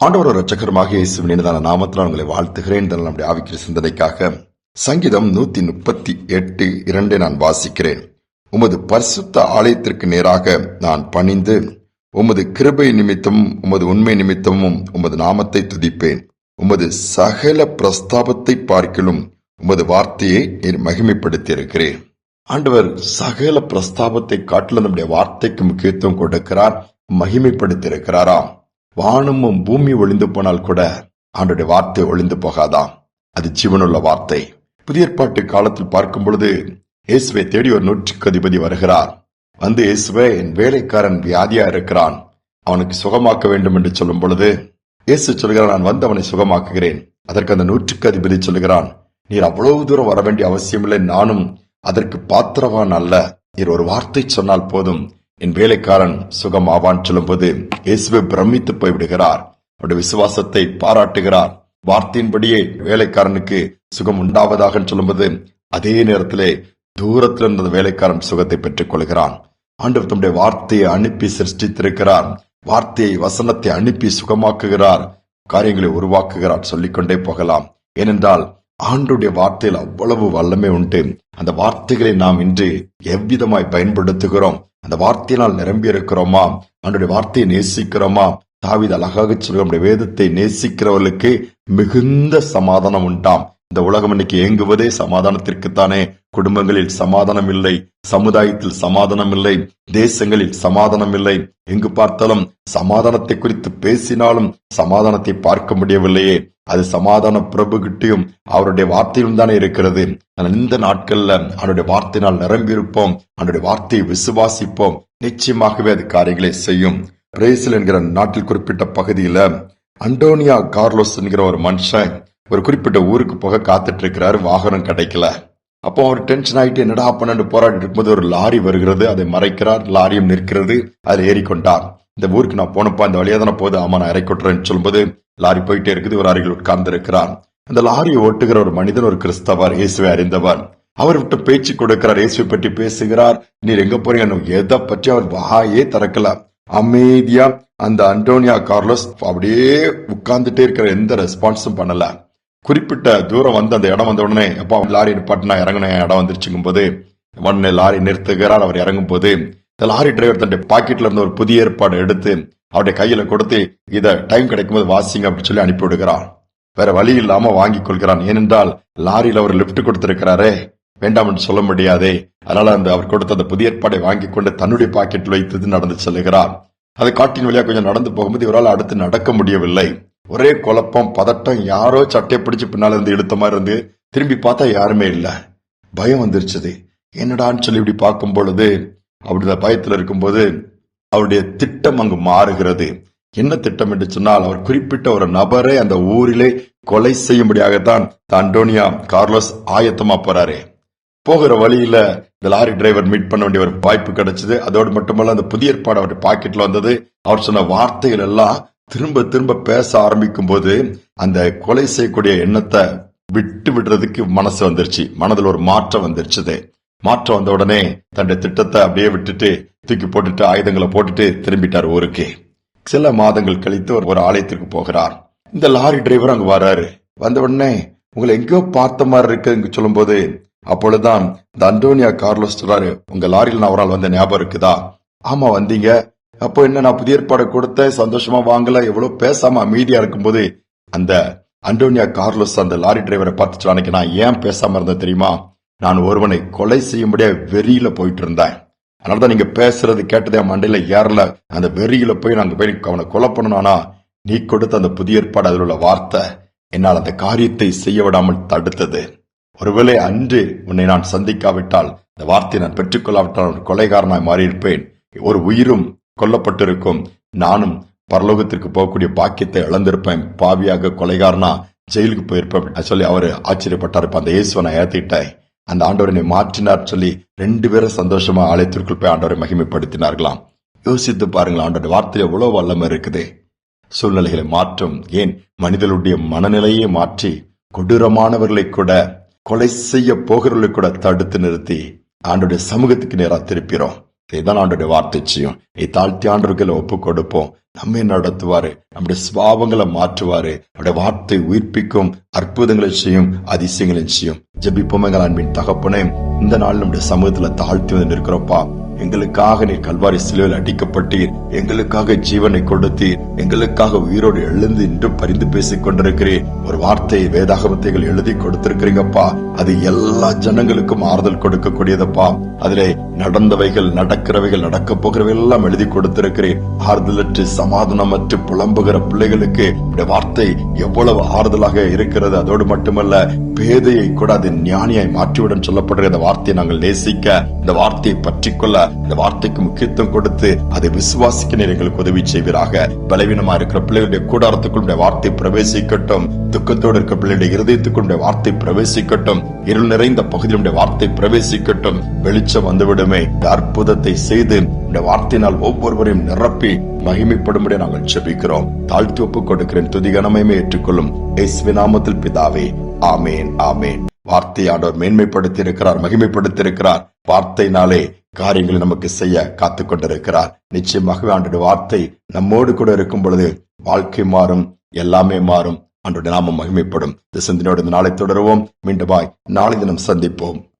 ஆண்டவர் ரச்சகரமாக இயேசுவின் இனிதான நாமத்தில் உங்களை வாழ்த்துகிறேன். இதனால் நம்முடைய ஆவிக்கிற சிந்தனைக்காக சங்கீதம் நூத்தி முப்பத்தி எட்டு இரண்டை நான் வாசிக்கிறேன். உமது பரிசுத்த ஆலயத்திற்கு நேராக நான் பணிந்து உமது கிருபை நிமித்தமும் உமது உண்மை நிமித்தமும் உமது நாமத்தை துதிப்பேன். உமது சகல பிரஸ்தாபத்தை பார்க்கிலும் உமது வார்த்தையை மகிமைப்படுத்தியிருக்கிறேன். ஆண்டவர் சகல பிரஸ்தாபத்தை காட்டிலும் நம்முடைய வார்த்தைக்கு முக்கியத்துவம் கொடுக்கிறார் மகிமைப்படுத்தியிருக்கிறாராம் வானமும் பூமி ஒளிந்து போனால் கூட ஆண்டுடைய வார்த்தை ஒளிந்து போகாதாம். அது ஜீவனுள்ள வார்த்தை. புதிய ஏற்பாட்டு காலத்தில் பார்க்கும் பொழுது இயேசுவை தேடி ஒரு நூற்றுக்கு அதிபதி வருகிறார். வந்து இயேசுவே என் வேலைக்காரன் வியாதியா இருக்கிறான். அவனுக்கு சுகமாக்க வேண்டும் என்று சொல்லும் பொழுது இயேசு சொல்கிறான் நான் வந்து அவனை சுகமாக்குகிறேன். அதற்கு அந்த நூற்றுக்கு அதிபதி சொல்கிறான் நீர் அவ்வளவு தூரம் வர வேண்டிய அவசியமில்லை. நானும் அதற்கு பாத்திரவான் அல்ல. நீர் ஒரு வார்த்தை சொன்னால் போதும். என் வேலைக்காரன் சுகம் ஆவான் சொல்லும்போது இயேசுவை பிரமித்து போய்விடுகிறார். அவருடைய விசுவாசத்தை பாராட்டுகிறார். வார்த்தையின்படியே வேலைக்காரனுக்கு சுகம் உண்டாவதாக சொல்லும்போது அதே நேரத்திலே தூரத்தில் இருந்த வேலைக்காரன் சுகத்தை பெற்றுக் கொள்கிறான். ஆண்டவர் தம்முடைய வார்த்தையை அனுப்பி சிருஷ்டித்திருக்கிறார். வார்த்தையை வசனத்தை அனுப்பி சுகமாக்குகிறார். காரியங்களை உருவாக்குகிறார் சொல்லிக்கொண்டே போகலாம். ஏனென்றால் ஆண்டுடைய வார்த்தையில் அவ்வளவு வல்லமை உண்டு. அந்த வார்த்தைகளை நாம் இன்று எவ்விதமாய் பயன்படுத்துகிறோம்? அந்த வார்த்தையினால் நிரம்பி இருக்கிறோமா வார்த்தையை நேசிக்கிறோமா? தாவித அழகாக சொல்கிற வேதத்தை நேசிக்கிறவர்களுக்கு மிகுந்த சமாதானம் உண்டாம். இந்த உலகம் இன்னைக்கு இயங்குவதே சமாதானத்திற்குத்தானே. குடும்பங்களில் சமாதானம் இல்லை சமுதாயத்தில் சமாதானம் இல்லை தேசங்களில் சமாதானம் இல்லை எங்கு பார்த்தாலும் சமாதானத்தை குறித்து பேசினாலும் சமாதானத்தை பார்க்க முடியவில்லையே. அது சமாதான பிரபு கிட்டையும் அவருடைய வார்த்தையிலும் தானே இருக்கிறது. ஆனால் இந்த நாட்கள்ல அவருடைய வார்த்தையினால் நிரம்பி இருப்போம் அவருடைய வார்த்தையை விசுவாசிப்போம். நிச்சயமாகவே அது காரியங்களை செய்யும். பிரேசில் என்கிற நாட்டில் குறிப்பிட்ட பகுதியில அண்டோனியா கார்லோஸ் என்கிற ஒரு மனுஷன் ஒரு குறிப்பிட்ட ஊருக்கு போக காத்துட்டு இருக்கிறாரு வாகனம் கிடைக்கல. அப்போ அவர் டென்ஷன் ஆயிட்டு என்னடா பண்ணு போராடி இருக்கும்போது ஒரு லாரி வருகிறது அதை மறைக்கிறார் லாரியும் நிற்கிறது அதில் ஏறிக்கொண்டார். இந்த ஊருக்கு நான் போனப்பா இந்த வழியா தானே போகுது ஆமா நான் இறக்கொட்டுறேன்னு சொல்லும்போது லாரி போயிட்டே இருக்குது ஒரு அருகில் உட்கார்ந்து இருக்கிறார் அந்த லாரியை ஓட்டுகிற ஒரு மனிதன் ஒரு கிறிஸ்தவர் இயேசுவை அறிந்தவர் அவர் விட்டு பேச்சு கொடுக்கிறார் இயேசுவை பற்றி பேசுகிறார். நீர் எங்க போறீங்க? எதை பற்றி அவர் வாயே திறக்கல. அமைதியா அந்த அண்டோனியா கார்லோஸ் அப்படியே உட்கார்ந்துட்டே இருக்கிற எந்த ரெஸ்பான்ஸும் பண்ணல. குறிப்பிட்ட தூரம் வந்து அந்த இடம் வந்த உடனே எப்பா லாரி நிப்பாட்டினா இறங்கின இடம் வந்துருச்சுங்கும் போது உடனே லாரி நிறுத்துகிறார் அவர் இறங்கும் போது இந்த லாரி டிரைவர் தன்னுடைய பாக்கெட்ல இருந்து ஒரு புதிய ஏற்பாடு எடுத்து அவருடைய கையில கொடுத்து இத டைம் கிடைக்கும் போது வாசிங்க அப்படின்னு சொல்லி அனுப்பி விடுகிறான் வேற வழி இல்லாம வாங்கி கொள்கிறான். ஏனென்றால் லாரியில் அவர் லிப்ட் கொடுத்திருக்கிறாரே வேண்டாம் என்று சொல்ல முடியாதே. அதனால அந்த அவர் கொடுத்த அந்த புதிய ஏற்பாடை வாங்கி கொண்டு தன்னுடைய பாக்கெட்டில் வைத்தது நடந்து செல்கிறார் அது காட்டின் வழியா கொஞ்சம் நடந்து போகும்போது இவரால் அடுத்து நடக்க முடியவில்லை. ஒரே குழப்பம் பதட்டம் யாரோ சட்டையை பிடிச்சு பின்னால இருந்து எடுத்த மாதிரி இருந்து திரும்பி பார்த்தா யாருமே இல்ல. பயம் வந்துருச்சுது. என்னடான்னு சொல்லி இப்படி பார்க்கும் பொழுது அப்படி பயத்துல இருக்கும்போது அவருடைய திட்டம் அங்கு மாறுகிறது. என்ன திட்டம் என்று சொன்னால் அவர் குறிப்பிட்ட ஒரு நபரை அந்த ஊரிலே கொலை செய்யும்படியாகத்தான் அண்டோனியா கார்லோஸ் ஆயத்தமா போறாரு. போகிற வழியில இந்த லாரி டிரைவர் மீட் பண்ண வேண்டிய ஒரு வாய்ப்பு கிடைச்சது. அதோடு மட்டுமல்ல அந்த புதிய ஏற்பாடு அவருடைய பாக்கெட்ல வந்தது. அவர் சொன்ன வார்த்தைகள் எல்லாம் திரும்ப திரும்ப பேச ஆரம்பிக்கும் போது அந்த கொலை செய்யக்கூடிய எண்ணத்தை விட்டு விடுறதுக்கு மனசு வந்துருச்சு. மனதில் ஒரு மாற்றம் வந்துருச்சுது. மாற்றம் வந்த உடனே தன்னுடைய திட்டத்தை அப்படியே விட்டுட்டு தூக்கி போட்டுட்டு ஆயுதங்களை போட்டுட்டு திரும்பிட்டார் ஊருக்கு. சில மாதங்கள் கழித்து ஒரு ஆலயத்திற்கு போகிறார். இந்த லாரி டிரைவர் அங்க வராரு. வந்த உடனே உங்களை எங்கேயோ பார்த்த மாதிரி இருக்கு சொல்லும் போது அப்பொழுதுதான் இந்த அண்டோனியா கார்லோஸ் சொல்றாரு உங்க லாரியில் நான் ஒரு நாள் வந்த ஞாபகம் இருக்குதா? ஆமா வந்தீங்க. அப்போ என்ன நான் புதிய ஏற்பாடு கொடுத்தேன் சந்தோஷமா வாங்கல எவ்வளவு பேசாம அமைதியா இருக்கும்போது அந்த அண்டோனியா கார்லோஸ் அந்த லாரி டிரைவரை பார்த்துட்டு அன்னைக்கு. நான் ஏன் பேசாம இருந்தேன் தெரியுமா? நான் ஒருவனை கொலை செய்யும்படியா வெறியில போயிட்டு இருந்தேன். அதனாலதான் நீங்க பேசுறது கேட்டதே மண்டையில ஏறல. அந்த வெறியில போய் நாங்க போய் அவனை கொலை பண்ணணும்னா நீ கொடுத்த அந்த புதிய ஏற்பாடு அதில் உள்ள வார்த்தை என்னால் அந்த காரியத்தை செய்ய விடாமல் தடுத்தது. ஒருவேளை அன்று உன்னை நான் சந்திக்காவிட்டால் இந்த வார்த்தையை நான் பெற்றுக்கொள்ளாவிட்டால் ஒரு கொலைகாரனாய் மாறியிருப்பேன். ஒரு உயிரும் கொல்லப்பட்டிருக்கும். நானும் பரலோகத்திற்கு போகக்கூடிய பாக்கியத்தை இழந்திருப்பேன். பாவியாக கொலைகாரனா ஜெயிலுக்கு போயிருப்பேன் சொல்லி அவர் ஆச்சரியப்பட்டார். இப்ப அந்த இயேசுவை நான் ஏத்திட்டேன். அந்த ஆண்டவரை மாற்றினார் சொல்லி ரெண்டு பேரும் சந்தோஷமா ஆலயத்திற்குள் போய் ஆண்டவரை மகிமைப்படுத்தினார்களாம். யோசித்து பாருங்களா ஆண்டோட வார்த்தையில எவ்வளவு வல்லமை இருக்குது. சூழ்நிலைகளை மாற்றும். ஏன்? மனிதனுடைய மனநிலையை மாற்றி கொடூரமானவர்களை கூட கொலை செய்ய போகிறவர்களை கூட தடுத்து நிறுத்தி ஆண்டுடைய சமூகத்துக்கு நேரா திருப்பிறோம். இதான் ஆண்டுடைய வார்த்தை செய்யும் நீ தாழ்த்தி ஆண்டவர்களை ஒப்பு கொடுப்போம் நம்மை நடத்துவாரு நம்முடைய சுவாபங்களை மாற்றுவாரு. நம்முடைய வார்த்தை உயிர்ப்பிக்கும் அற்புதங்களை செய்யும் அதிசயங்களை செய்யும். ஜெபிப்போம் எங்கள் அன்பின் தகப்பனே இந்த நாள் நம்முடைய சமூகத்துல தாழ்த்தி வந்து நிற்கிறோப்பா. எங்களுக்காக நீ கல்வாரி சிலுவையில் அடிக்கப்பட்டீர். எங்களுக்காக ஜீவனை கொடுத்தீர். எங்களுக்காக உயிரோடு எழுந்து இன்றும் பரிந்து பேசிக் கொண்டிருக்கிறேன் ஒரு வார்த்தையை வேதாகமத்தைகள் எழுதி கொடுத்திருக்கிறீங்கப்பா. அது எல்லா ஜனங்களுக்கும் ஆறுதல் கொடுக்கக்கூடியதப்பா. அதிலே நடந்தவைகள் நடக்கிறவைகள் நடக்க போகிறவை எல்லாம் எழுதி கொடுத்திருக்கிறேன் ஆறுதலற்று சமாதானமற்று புலம்புகிற பிள்ளைகளுக்கு இந்த வார்த்தை எவ்வளவு ஆறுதலாக இருக்கிறது. அதோடு மட்டுமல்ல பேதையை கூட அது ஞானியாய் மாற்றிவிடும் சொல்லப்படுகிற இந்த வார்த்தையை நாங்கள் நேசிக்க இந்த வார்த்தையை பற்றிக்கொள்ள இந்த வார்த்தைக்கு முக்கியத்துவம் கொடுத்து அதை விசுவாசிக்க எங்களுக்கு உதவி செய்வீராக. பலவீனமா இருக்கிற பிள்ளைகளுடைய கூடாரத்துக்குள் வார்த்தை பிரவேசிக்கட்டும். துக்கத்தோடு இருக்கிற பிள்ளைகளுடைய இருதயத்துக்குள் வார்த்தை பிரவேசிக்கட்டும். இருள் நிறைந்த பகுதியிலுடைய வார்த்தை பிரவேசிக்கட்டும். வெளிச்சம் வந்துவிடுமே. இந்த அற்புதத்தை செய்து இந்த வார்த்தையினால் ஒவ்வொருவரையும் நிரப்பி மகிமைப்படும்படி நாங்கள் செபிக்கிறோம் தாழ்த்தி ஒப்புக் கொடுக்கிறேன். துதிகனமையுமே ஏற்றுக்கொள்ளும். எஸ் நாமத்தில் பிதாவே. ஆமேன். ஆமேன். வார்த்தையானவர் மேன்மைப்படுத்தி இருக்கிறார் மகிமைப்படுத்தி இருக்கிறார் வார்த்தையினாலே காரியங்களை நமக்கு செய்ய காத்து கொண்டிருக்கிறார் நிச்சயமாகவே ஆண்டோட வார்த்தை நம்மோடு கூட இருக்கும் பொழுது வாழ்க்கை மாறும் எல்லாமே மாறும். அன்றோட நாமம் மகிமைப்படும். இந்த சிந்தனையோடு இந்த நாளை தொடருவோம். மீண்டுமாய் நாளை தினம் சந்திப்போம்.